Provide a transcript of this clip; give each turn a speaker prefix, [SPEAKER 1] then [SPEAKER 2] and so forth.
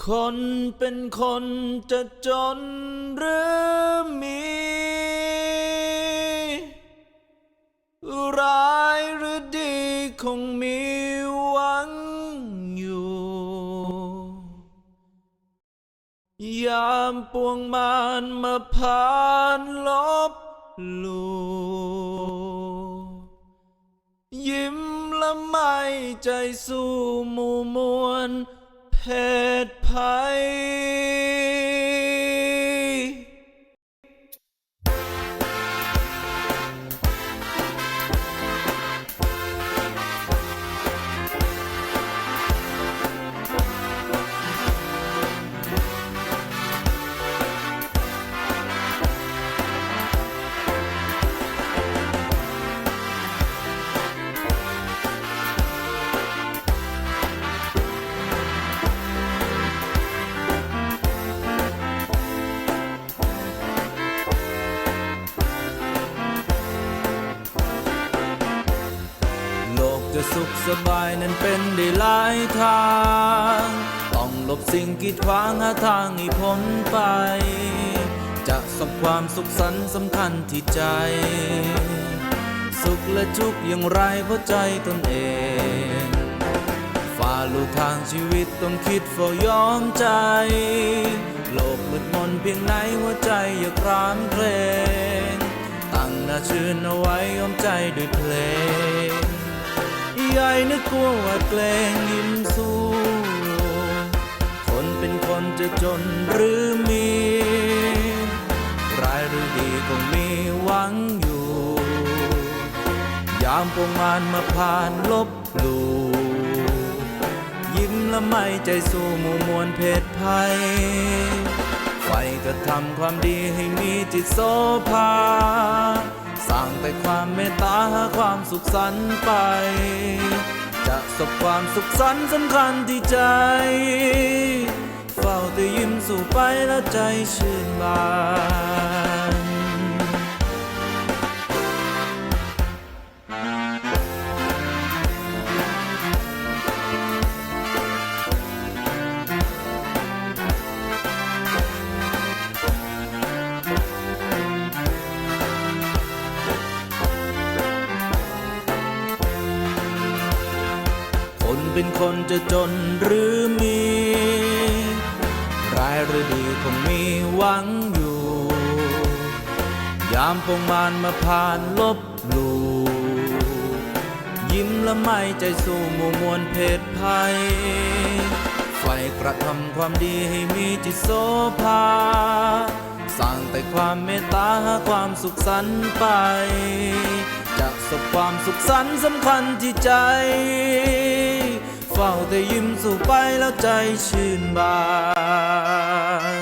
[SPEAKER 1] คนเป็นคนจะจนหรือมี ร้ายหรือดีคงมีหวังอยู่ ยามปวงมารมาผ่านลบลูยิ้มและไม่ใจสู้หมู่มวล เพศภัย สุขสบายนั้นเป็นได้หลายทาง ต้องหลบสิ่งกีดขวางหาทางให้พ้นไป จะสบความสุขสันต์สำคัญที่ใจ สุขและทุกข์อย่างไรเพราะใจตนเอง ฝ่าลูกทางชีวิตต้องคิดเฝ้ายอมใจ โลกมืดมนเพียงไหนหัวใจอย่าครามเพลงตั้งหน้าชื่นเอาไว้ยอมใจด้วยเพลง ใหญ่นึกกลัวว่าเกรงยิ้มสู้คนเป็นคนจะจนหรือมีร้ายหรือดีคงมีหวังอยู่ ยามพวงมารมาผ่านลบหลูยิ้มและไม่ใจสู้หมู่มวลเพศภัยไฟก็ทำความดีให้มีจิตโสภา สร้างแต่ความเมตตาหาความสุขสันต์ไป จะสบความสุขสันต์สำคัญที่ใจ เฝ้าแต่ยิ้มสู่ไปแล้วใจชื่นบาน เป็นคนจะจนหรือมี ร้ายหรือดีคงมีหวังอยู่ ยามพงมารมาผ่านลบหลูยิ้มและไม่ใจสู้หมู่มวลเพศภัยไฟกระทำความดีให้มีจิตโสภาสร้างแต่ความเมตตาหาความสุขสันต์ไปจะสบความสุขสันต์สำคัญที่ใจ เฝ้าแต่ยิ้มสู่ไปแล้วใจชื่นบาน